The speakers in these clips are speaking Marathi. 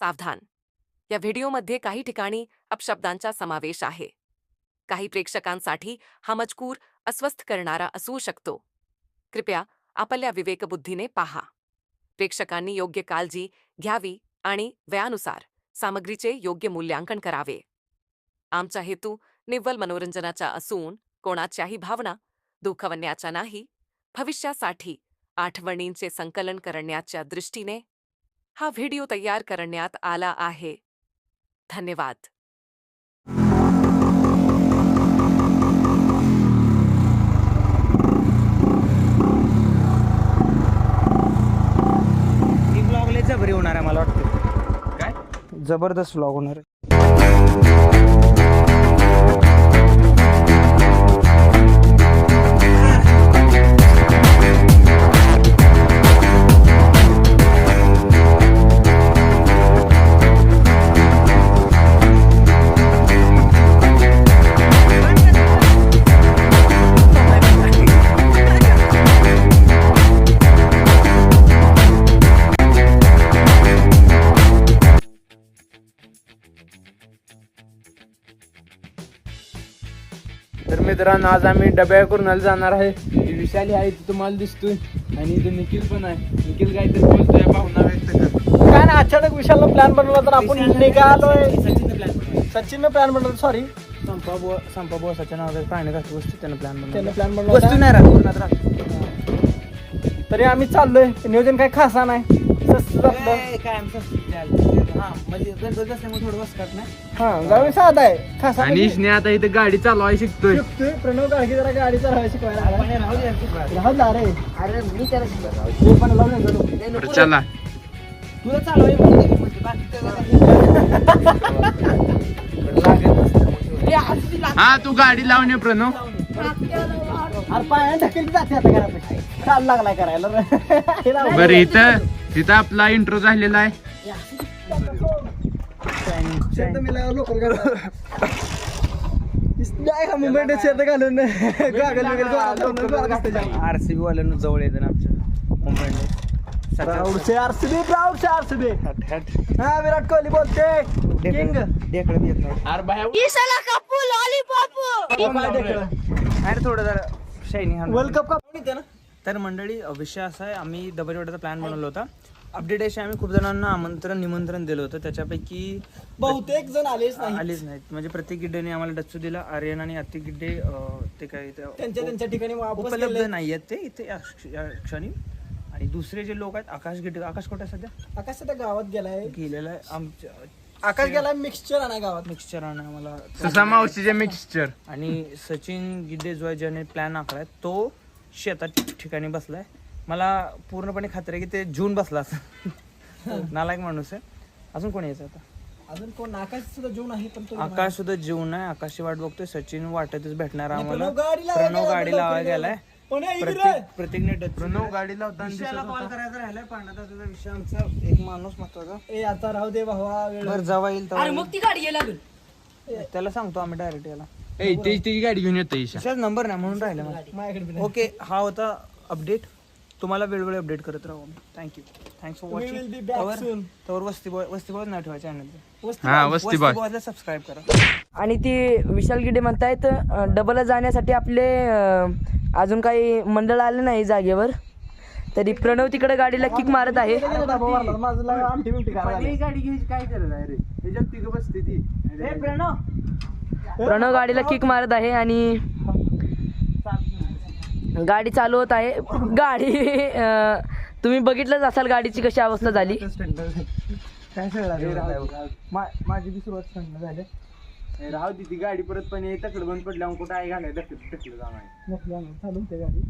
सावधान. या व्हिडिओमध्ये काही ठिकाणी अपशब्दांचा समावेश आहे. काही प्रेक्षकांसाठी हा मजकूर अस्वस्थ करणारा असू शकतो. कृपया आपल्या विवेकबुद्धीने पहा. प्रेक्षकांनी योग्य काळजी घ्यावी आणि वयानुसार सामग्रीचे योग्य मूल्यांकन करावे. आमचा हेतू निव्वळ मनोरंजनाचा असून कोणाच्याही भावना दुखवण्याचा नाही भविष्यासाठी आठवणींचे संकलन करण्याच्या दृष्टीने हा व्हिडिओ तयार करण्यात आला आहे. धन्यवाद. ही जबरी होणार आहे मला वाटतं. काय? जबरदस्त ब्लॉग होणार आहे. मित्रांनो आज आम्ही डब्या करून जाणार आहे. ही विशाली आहे ती तुम्हाला दिसतोय. आणि इथं निखिल पण आहे. निखिल काहीतरी बोलतोय भावना व्यक्त कर. काय ना अचानक विशालनं प्लॅन बनवला तर आपण निघालोय. सचिननं प्लॅन बनवला. सॉरी संपा बुवा संपा बुवा सच्या नावाचा प्राणी राहतो वस्तू त्यानं प्लॅन त्यानं बनवला प्लॅन बनवला. वस्तू. नाही राहत पूर्णात राहत. तरी आम्ही चाललोय. नियोजन काही खासा नाही. आपलं काय हा म्हणजे हा गावी साधा आहे. खासा म्हणजे इसने आता इथं गाडी चालवायला शिकतोय. शिकतोय. प्रणव गाडगी जरा गाडी चालवायला शिकवायला अरे मी त्याला पण लावून गेलो बरं, चला. तुला चालवाय म्हणजे बाकी हा तू गाडी लावून ये प्रणव. अरे पाया ढकल जाते आता घरापाशी. चाल लागलाय करायला. बरं इथं तिथं आपला इंट्रो झालेला आहे शेत मी लाव लोकल घालतो. नाही का मुंबईत घालून गागल बिगल असतं जाम. आरसीबी वाल्यांना जवळ येतं ना आमच्या मुंबईला Proud से RCB, proud से RCB. हा विराट कोहली बोलते किंग येत नाही अरे बाहेर अरे थोडं जरा शायनी वर्ल्ड कप का तर मंडळी विषय असा आहे आम्ही दबरवाड्याचा प्लॅन बनवला होता. अपडेट अशी आम्ही खूप जणांना आमंत्रण निमंत्रण दिलं होतं. त्याच्यापैकी बहुतेक जण आलेच नाही आलेच नाहीत. म्हणजे प्रत्येक गिड्डेने आम्हाला डच्चू दिला आर्यन आणि अति गिड्डे ते काय ते त्यांच्या त्यांच्या ठिकाणी वापस उपलब्ध गेले. नाही आहेत ते इथे या क्ष- या क्षणी. आणि दुसरे जे लोक आहेत आकाश गिड्डे आकाश कोटा सध्या? आकाश सध्या गावात गेलाय. गेलेला आहे. आमच्या आकाश गेलाय मिक्सचर आणा गावात. मिक्सचर आणा आम्हाला. ससा मावशीचे मिक्सचर आणि सचिन गिड्डे जो आहे ज्याने प्लॅन आखलाय तो शेतात ठिकाणी बसलाय. मला पूर्णपणे खात्री आहे की ते जून बसला असं नालायक माणूस आहे. अजून कोणी यायचं आता? अजून कोण? आकाश सुद्धा जेवण आहे पण तो आकाश सुद्धा जेवण आहे. आकाशची वाट बघतोय. सचिन वाटतच भेटणार आम्हाला. प्रणव गाडी गेला. गेलाय. पण इकडे प्रत्येक प्रत्येकने प्रणव गाडी लावताना दिसत कॉल. करायचा राहिलाय. पाण्याचा विषय आमचा. एक माणूस महत्त्वाचा. ए आता राहू दे भावा वेळ बरं जेव्हा येईल तेव्हा. येईल. ती गाडी त्याला सांगतो आम्ही डायरेक्ट याला ए, त्याची त्याची गाडी घेऊन येतो ईशा. नंबर नाही म्हणून राहिला मला. माझ्याकडे. ओके हा होता अपडेट. तुम्हाला वेळोवेळी अपडेट करत राहू thank you thanks for We will be watching back soon. तवर वस्ती बॉय वस्ती बॉय नाही ठेवा चॅनल वस्ती हा वस्ती बॉय बॉयला सबस्क्राईब करा. आणि ती विशाल गिडे म्हणतायत डबल जाण्यासाठी आपले अं, अजून काही मंडळ आले नाही जागेवर. तरी प्रणव तिकडे गाडीला किक मारत आहे. माझं आमटी बिमटी. गाडी घ्यायची काय गरज आहे रे? तिघ बसते ती. प्रणव! गाडीला किक मारत आहे आणि गाडी चालू होत आहे. गाडी तुम्ही बघितलंच असाल गाडीची कशी अवस्था झाली. माझी बी सुरुवात सांगणं झाली. राहू दे ती गाडी परत पण येत तकड बंद पडल्यावर कुठं आहे घालाय जाणार आम्ही. चालू गाडी.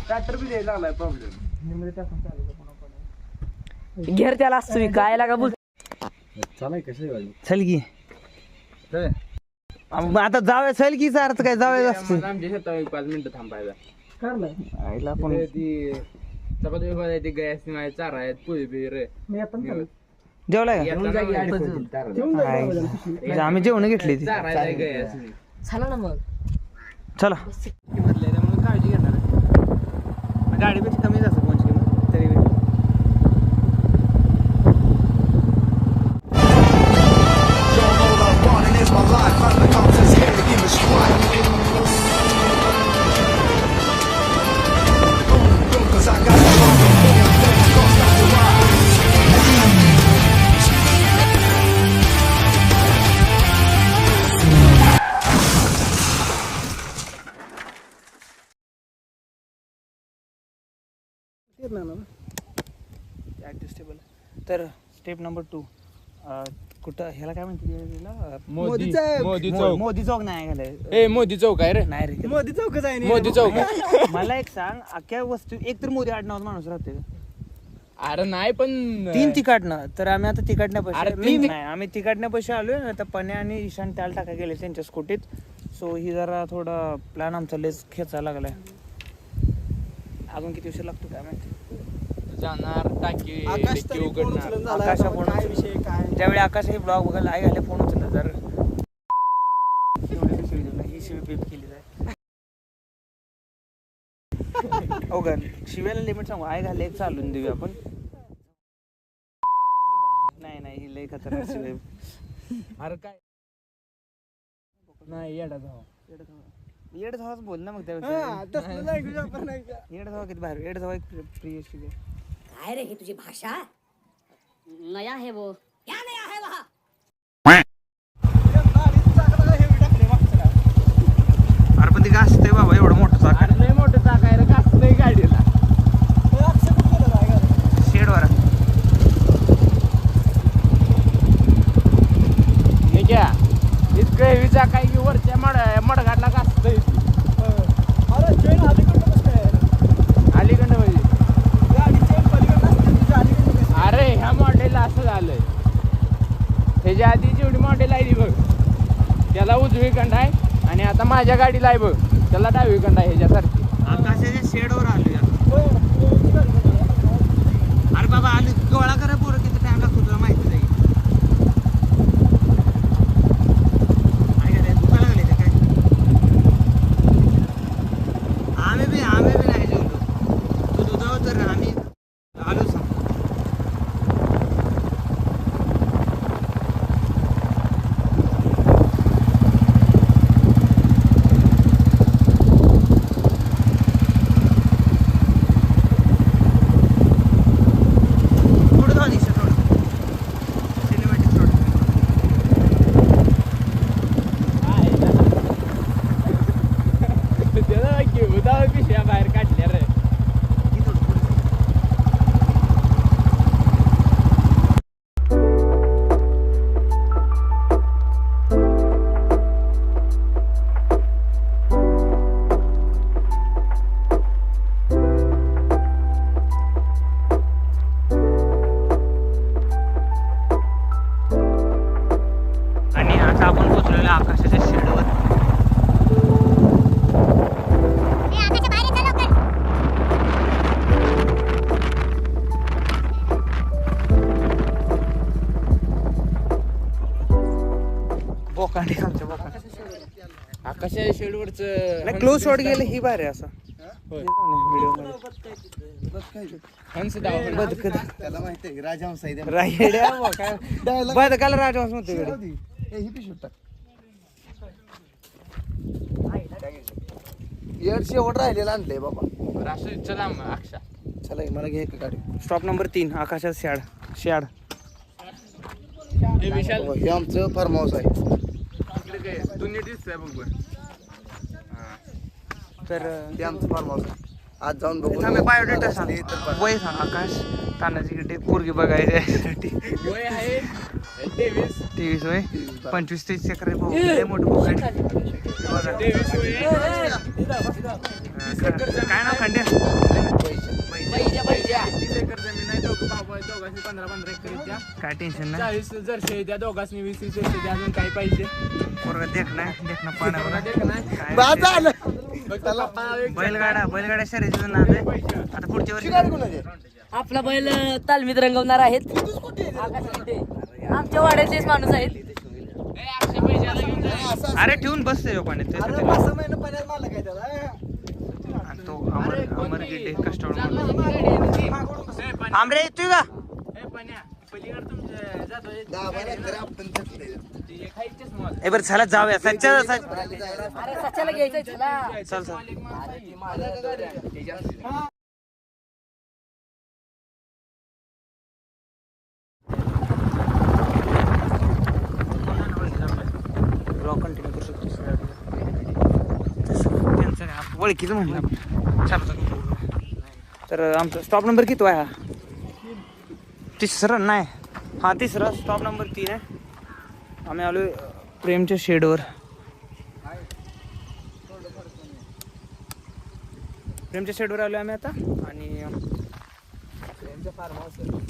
स्टार्टर बी द्यायला लागलाय प्रॉब्लेम. घेर त्याला तुम्ही काय लागा बोल. चालाय कशी गाडी? चल की. मग आता जाऊया चल की अर्थ काय जाऊया असतं आमच्या शेतावर एक पाच मिनिटं थांबायला. आईला पण तिथे ती चपाती बिपाती ती गॅस माझ्या चारा आहेत पोळी बिर. जेवलाय का? आहे. म्हणजे आम्ही जेवण घेतली ती चारा आहे गॅस झालं ना मग. चला. म्हणून काळजी घेणार गाडीपेक्षा कमीच असं तर स्टेप नंबर टू कुठं ह्याला काय म्हणते मोदी. मोदी चौक. मोदी चौक. नाही घालाय ए मोदी चौक आहे रे. नाही रे मोदी चौकच आहे मोदी चौक. मला एक सांग अख्ख्या वस्तू एक तर मोदी आडनाव माणूस राहते? अरे नाही पण तीन तिकाटनं तर आम्ही आता तिकाटण्या पैसे मी नाही आम्ही तिकाटण्या पैसे आलोय ना तर पण्या आणि ईशान त्याला टाका गेले त्यांच्या स्कूटीत. सो ही जरा थोडा प्लॅन आमचा लेस खेचायला लागलाय. अजून किती उशीर लागतो काय माहिती? जाणार टाकी आकाश डिक्की तरी फोन उघडणार. उचलून झाला आकाशा बाबा, फोन काय उचलून. विषय काय? त्यावेळी आकाश हे ब्लॉग बघायला आई घाले फोन उचलला जर. एवढी शिवी दिली, ही शिवी बीप केली जाय. का शिव्याला लिमिट सांगू आई घाले एक चालून देऊया आपण. नाही नाही ही लय खतरनाक शिवाय अरे काय? नाही येडा जाऊ येड धावाच बोल ना मग हा, त्यावेळेस तसलं language? येड धावा किती बाहेर येड धावा एक प्रिय- प्रिय शिवे काय रे ही तुझी भाषा? नया है वो। क्या नया है वहाँ गाडीचं चाकाला heavy टाकलंय मागचं काय. अरे पण ते असतंय बाबा एवढं मोठं चाक अरे लय मोठं चाक आहे रे घासलंय गाडीला हे अक्षय कुठं गेलं काय गाडी? शेडवर निघ्या इतकं हेवी चाक आहे की वरच्या मड मडगाडला घासतंय अरे chain अलीकडनं कसं काय? अलीकडं म्हणजे गाडी chain पलीकडनं असते, तुझ्या अलीकडनं कसं? अरे ह्या मॉडेलला असं झालंय ह्याच्या आधी जेवढी मॉडेल आहे ती बघ त्याला उजवी कंड आहे आणि आता माझ्या गाडीला आहे बघ. त्याला डावीकडं आहे ह्याच्यासारखी. आकाशाच्या शेडवर आलं शेडवरच नाही क्लोज शॉट गेले ही बारे असं. हंस त्याला माहिती आहे राजहंस आहे रायड्या काय? बदकाला राजवास म्हणतो इकडे ही पिशवी टाक. येड शेवट राहिलेला आणलंय बाबा. चला अक्षा. चला मला घे गाडी. स्टॉप नंबर तीन आकाशात शाड शाड. हे विशाल. आमचं फार्म हाऊस आहे तू नीट दिसतोय बघ. तर हे आमचं फार्म हाऊस आहे. आज जाऊन बघू. थांबे बायोडेटा सांग. वय सांग आकाश. तानाजी कडे पोरगी बघायची यासाठी वय आहे तेवीस. तेवीस वय? पंचवीस तीस चक्र आहे भाऊ. लय मोठं तेवीस वय. काय नाव खंड्या? तीस एकर जमीन आहे दोघं भाऊ दोघांनी पंधरा पंधरा एकर आहेत त्या. काय टेन्शन नाही. चाळीस जर्शी दोघांनी वीस वीस येते त्या अजून काही पाहिजे. पोरगा देखना देखना पाण्यावर. देख काय बाद झालं बैलगाडा शर्यतीचं आहे आता पुढच्या वर्षी? आपला बैल तालमीत रंगवणार आहेत. आमच्या वाड्यातलेच माणूस आहेत. अरे ठेवून बसते पाण्यात ते अमर. ए, पाण्या. आमरे येतोय का पलीकडे तर आपण. ती एक. ए बरं चला जाऊया सच्चा सच अरे सच्याला घ्यायचंय चला चल चल मालिक माणूस आहे. ब्लॉग कंटिन्यू करू शकतो त्यांचं काय आपण ओळखीचं म्हणलं आपण. चला चला तर आमचा स्टॉप नंबर किती आहे हा तिसरा नाही. हा तिसरा. स्टॉप नंबर तीन आहे. आम्ही आलो प्रेमच्या शेडवर. प्रेमच्या शेडवर आलो आम्ही आता. आणि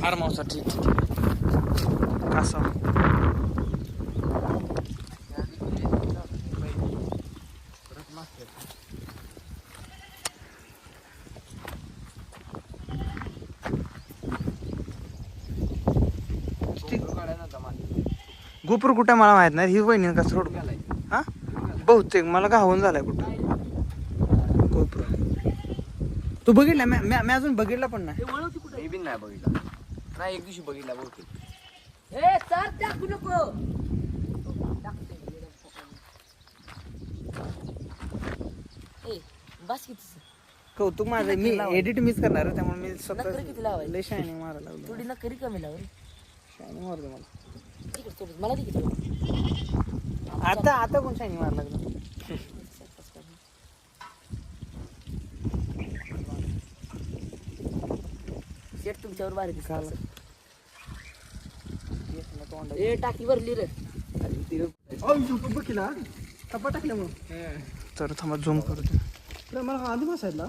फार्म हाऊस ठीक ठीक. असं. गोपूर कुठं मला माहीत नाही. ही वहिनी का सोड? हा? बहुतेक. मला गावून झालाय कुठं? गोपूर. तू बघितला? मी मी- मी अजून बघितला पण नाही. मी बी नाही बघितला. नाही एक दिवशी बघितला बहुतेक. बस किती कौतुक माझं मी एडिट मीच करणार आहे, त्यामुळे मी स्वतः? लय शायनिंग मारायला लागलो थोडी ना करी कमी लावली मारतो मला. तिकडे सोडून मला तिकडे आता आता कोण शायनिंग मारायला लागलं? शेट तुमच्यावर भारी दिसत ए टाकी भरली रे. बघितला टप्पा टाकल्या मग तर थांबा झूम करतो. मला आधी बसायला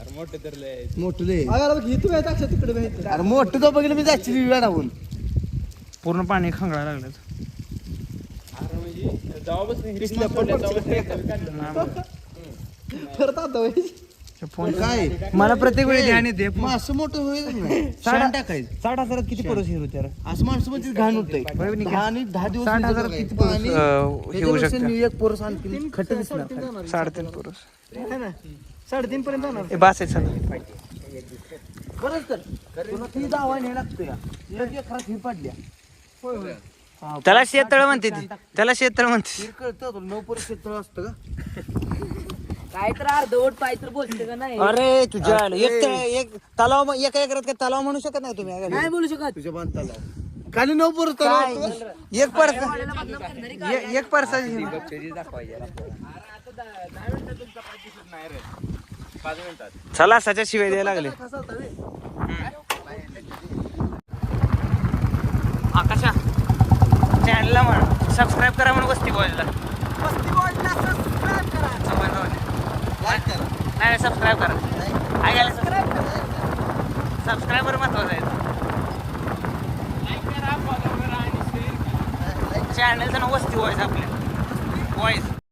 अरे मोठे तर लय मोठं लय बघ तू काय टाकशा तिकडे अरे मोठं तो बघितलं मी जायची वेळाहून पूर्ण पाणी खंगळायला लागलं म्हणजे परत आता. फोन काय? मला प्रत्येक वेळी ध्यान येते मग असं मोठं होईल नाही शाळा टाकायचं. साठ हजारात किती परोस हे होते रे? असं माणसं म्हणजे घाण दहा आणि दहा दिवस साठ भिजत हजार बघायचं. किती पोरं, पाणी- होऊ शकतं? मी एक पोरस आणखी खट दिसणार. साडेतीन परोस है ना? साडेतीन पर्यंत जाणार. हे बास आहे चला खरंच तर तुला ती दावा न्यायला लागतो या एक एकरात ही पडल्या. त्याला शेततळ म्हणते ती. त्याला शेततळ म्हणते. कळतं तुला नऊ पोरस शेततळ असतं का? काय तर अर्धवट पाय तर बोलते का नाही? अरे तुझ्या एक तळ- एक तलाव एका एकरात काय तलाव म्हणू शकत नाही तुम्ही? नाही बोलू शकत. तुझ्या बांधताला खाली नऊ का? एक परस एक- एक परसा चला सच्या शिवाय द्यायला लागले. आकाशा. चॅनलला म्हण. सबस्क्राईब करा म्हणून वस्ती बॉयला नाही सबस्क्राईब करा. ऐकायला सबस्क्राईबर महत्वाचं आहे. चॅनलचं नाव वस्ती वॉईस आपल्या वॉईस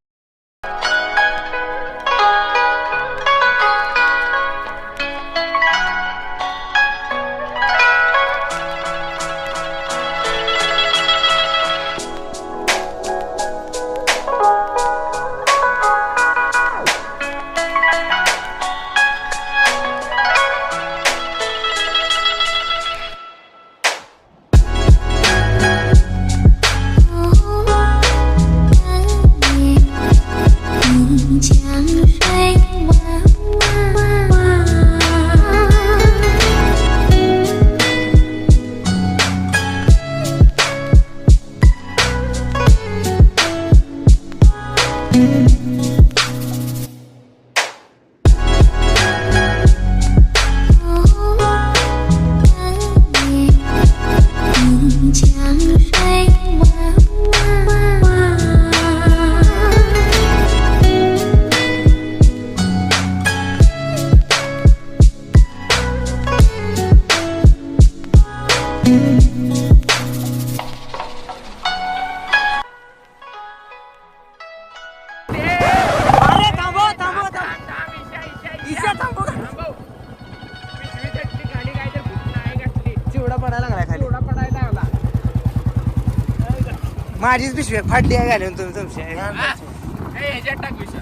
माझीच पिशवी आहे, फाटली आहे घालून तुम्ही तुमची. ए, ह्याच्यात टाक विषय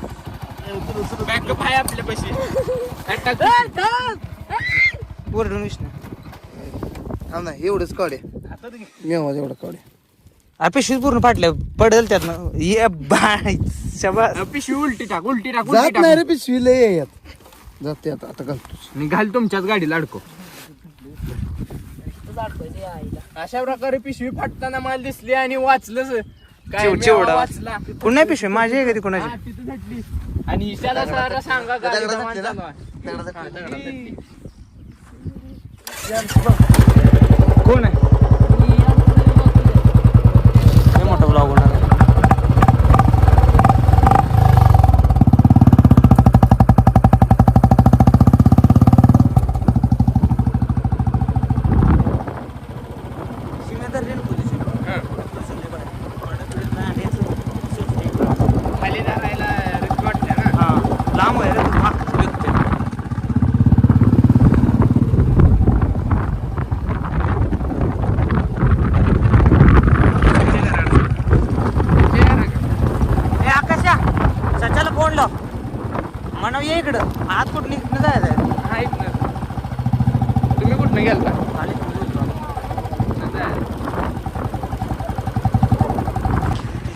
बॅकअप आहे आपल्या पैसे. वरडून विष्णू थांब. ना. एवढंच काढे मी आवाज एवढा काढे अरे पिशवी पूर्ण फाटल्या. पडेल त्यातनं ये बाय शबास. पिशवी उलटी टाक उलटी टाक उलटी जात नाही रे टाक पिशवी लय आहे यात. जाते आता आता घालतोच. मी घाल तुमच्याच गाडीला अडको अशा प्रकारे पिशवी फाटताना मला दिसली आणि वाचलंच. काय चिव- मेवा चिवडा. वाचला. पुन्हा पिशवी? माझी आहे कधी हा, कोणाची तिथं झटली आणि ईशाला सरांना सांगा दगडात हा, दगडात झटली. कोण आहे? मोठा ब्लॉग होणार आहे. खाली धरायला रिस्क वाटते ना हा लांब आहे रे तू. हा, दिसतंय. ए आकाशा सच्याला फोन लाव म्हणा ये इकडं आज कुठं निघणं जायचं ऐक ना तुम्ही कुठनं गेलता खाली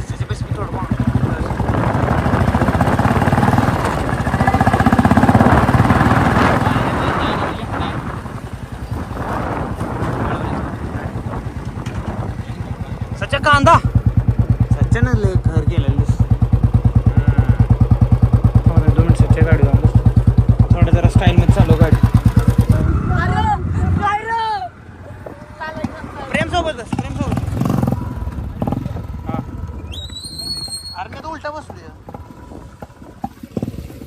तिच्या पैसे मी थोडं मागतो. सच्चा कांदा सच्यानं लय घर केलेलं दोन मिनिट सच्च्या गाडी जाऊन बसतो थोडं जरा स्टाईलमध्ये चालू गाडी प्रेम सोबत बस प्रेम सोबत हा. अरे मी तर उलटा बसलोय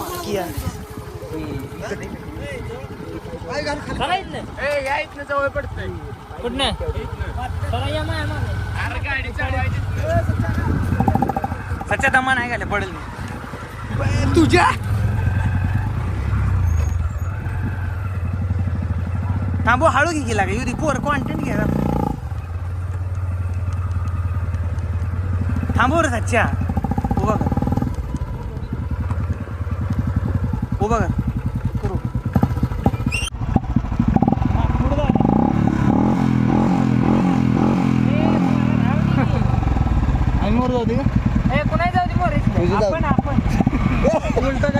यार ए या इथनं जवळ पडतंय कुठनं? अरे गाडी चालवायची सच्चा दमान आहे घाले पडेल तुझ्या? थांबो हळू घे गेला का युरी पोर कॉन्टेंट घ्या थांबव रे सच्चा उभा कर उभा कर करू. आम्ही वर जाऊ दे. का आपण आपण.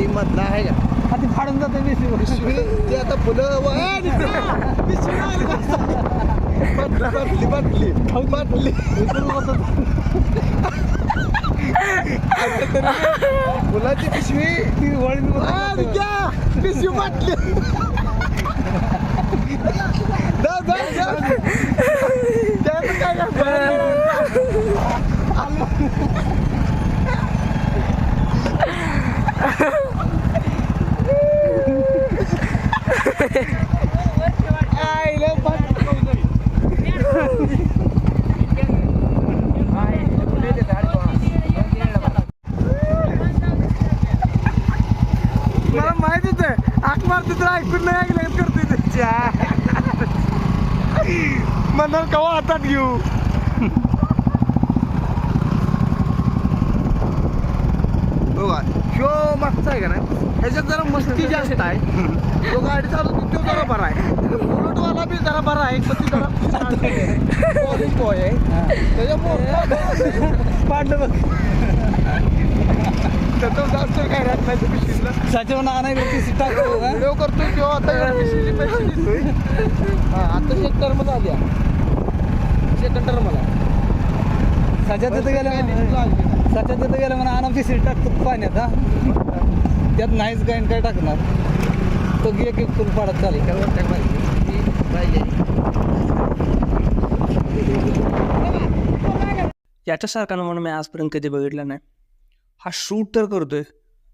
ही मधला आहे का? आता फाडून जाते पिशवी ते आता फुलं. पिशवी आली. बाटली बाटली बाटली. फुलाची पिशवी ती वळून. घ्या, पिशवी बाटली. काय करणार? आईला मला माहीत होत आक मारते तर ऐकून नाही ऐकलं करते त्याच्या म्हणणार कवा हातात घेऊ? बघा शो मागचा आहे का नाही? ह्याच्यात जरा मस्ती जास्त आहे. तो गाडी चालवतो तो जरा बरा आहे. बुलेटवाला बी जरा बरा आहे पण ती जरा बॉय आहे. त्याच्यामुळे त्याचं जास्त काय राहत नाही त्या पिशवीतलं. सचिव नाना ती टाकतो का व्हिडिओ करतोय किंवा आता पिशवीचे पैसे देतोय. हा आता एक टर्म आल्या सेकंड टर्मला. सच्या तिथं गेलं सच्या तिथं गेलं म्हणा आरामची सीट टाकतो पाण्यात हा. त्यात नाहीच काय काय टाकणार. तो एक एक फुल पाडत चालेल याच्यासारखा नमुना मी आजपर्यंत कधी बघितला नाही. हा शूट तर करतोय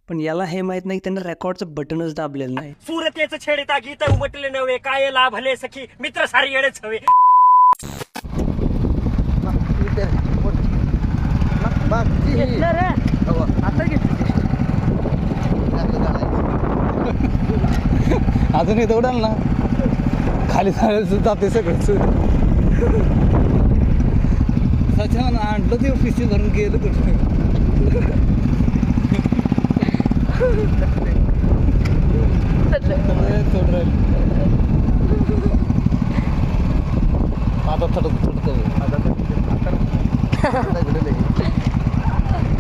पण याला हे माहीत नाही की त्यानं रेकॉर्डचं बटनच दाबलेलं नाही. सुरतेच छेडता गीत उमटले नव्हे काय लाभले सखी? मित्र सारी येडेच हवे घेतलं रे हो. आता घेतलं. अजून इथं उडाल ना खाली जायचं जाते सगळंच सचिन आणलं ते पिशी भरून गेलं कुठं थोडं राहिलं. आता थोडं थोडं आता तर- आता- आता इकडे लई. थोडासा खाली.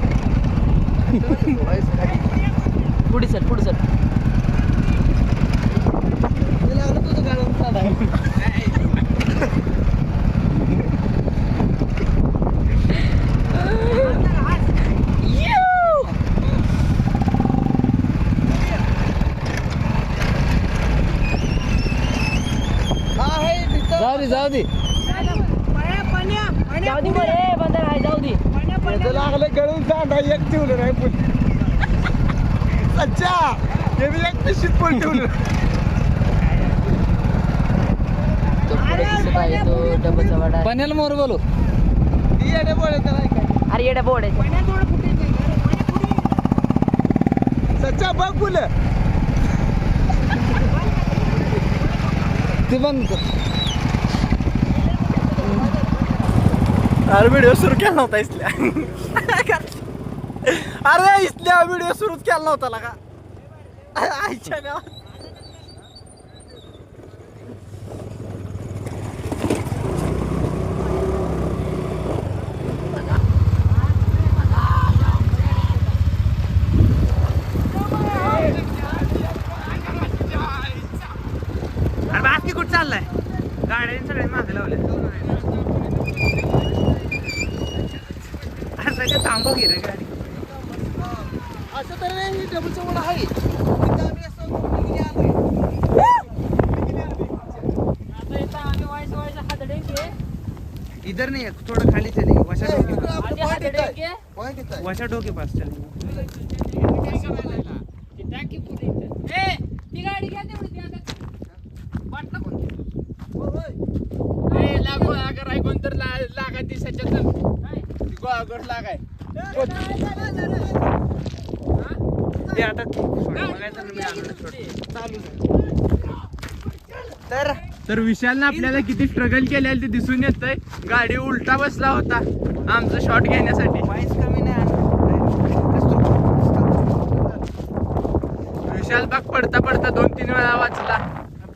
पुढे सर पुढे सर ते लागलं तुझं गाडून चालायला. हा, हे तिथं. जाऊ दे जाऊ दे जाऊ दे बरं ए, बंदर आहे जाऊ दे याचं लागलं गळून सांडा एक ठेवलं नाही पण सच्चा हे मी एक पिशीत पण ठेवलं. पाण्याला मोर बोलू. त्याला ऐकाय अरे येडा बोर्ड आहे? सच्चा बघ फुलं. ते बंद अरे व्हिडिओ सुरू केला नव्हता इसल्या. अरे इसल्या व्हिडिओ सुरूच केला नव्हता लगा आईच्या गावात अरे बाकी कुठं चाललाय गाड्याने सगळे मागे लावले अरे सगळं थांबव घे रे गाडी असं तर नाही ही डबल चवड आहे इथं आम्ही असं कुठे आलोय. इधर नाही थोडं खाली चले वशा ए, डोके आहे. वशा डोके पास चले. कोणतर लागा दिसायच्या गोळागड लागाय. ते आता सोड, बघायचं ना मी आलो सोड. तर तर विशालनं आपल्याला किती स्ट्रगल केलेलं ते दिसून येतंय. गाडी उलटा बसला होता. आमचं शॉट घेण्यासाठी. कमी नाही विशाल बाग पडता पडता दोन तीन वेळा वाचला.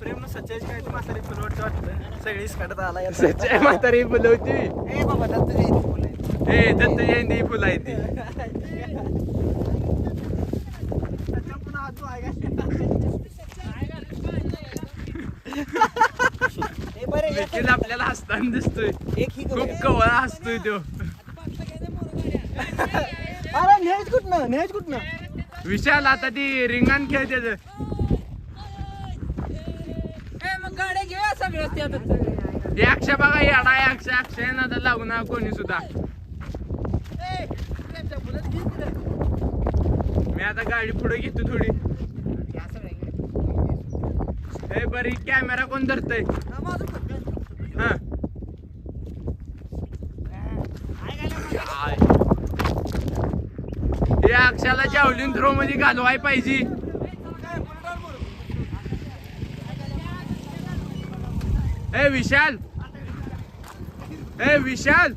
प्रेम काय म्हातारी फुलवट वाटतं? सगळीच काढत आला. सच्चाई म्हातारी फुलं होती. ए बाबा दत्त जयंती फुलं. ए दत्त जयंती फुलं आहे ती सच्चा पुन्हा हात धुवाय का? ए, बरं, या आपल्याला हसताना दिसतोय. एक ही खूप कवळा हसतोय तो. अरे न्यायच कुठनं? न्यायच कुठनं? विशाल आता ती रिंगण खेळते ते. हे अक्षय बघा येडा आहे अक्षय. अक्षय ना लागू ना कोणी सुद्धा. मी आता गाडी पुढे घेतो थोडी. हे बरी कॅमेरा कोण धरतय हा काय? हे अक्षयाला थ्रो मध्ये म्हणजे घालवाय पाहिजे. हे विशाल. हे विशाल.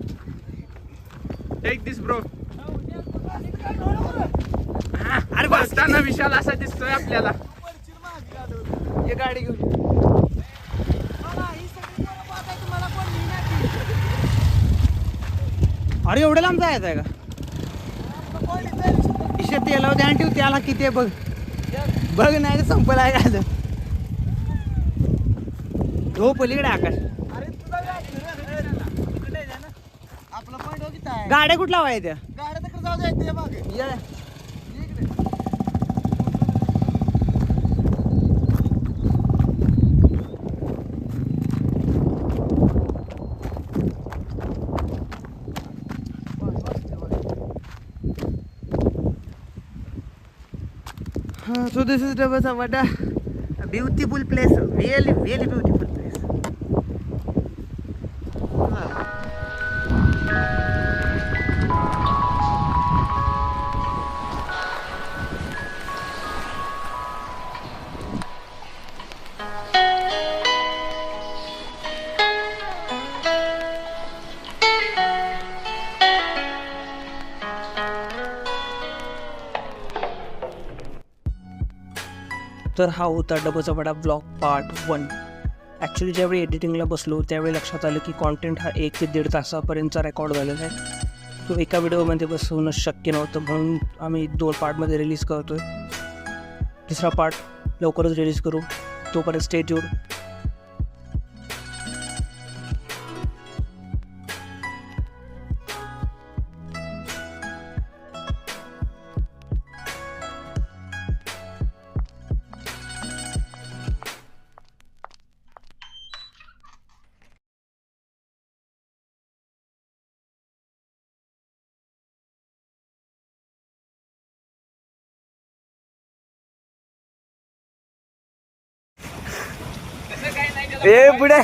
टेक दिस ब्रो अरे बसताना विशाल असा दिसतोय आपल्याला. गाडी घेऊन अरे एवढं लांब जायचं आहे का? इशे तेला ध्यान ठेव त्याला किती बघ. बघ नाही तर संपला आहे का हो पलीकडे आकाश. गाड्या कुठला वाय त्या? गाड्या तिकडे जाऊ द्या so this is Davasavada, a uh, beautiful place, really, really beautiful तर हा होता डबचा vada blog part one. Actually ज्यावेळी एडिटिंगला बसलो त्यावेळी लक्षात आलं की कॉन्टेंट हा एक ते दीड तासापर्यंतचा रेकॉर्ड झालेला आहे. तो एका व्हिडिओमध्ये बसवणं शक्य नव्हतं म्हणून आम्ही दोन पार्टमध्ये रिलीज करतो आहे तिसरा पार्ट लवकरच रिलीज करू. तोपर्यंत स्टेट्यूड येऊन ए पुढे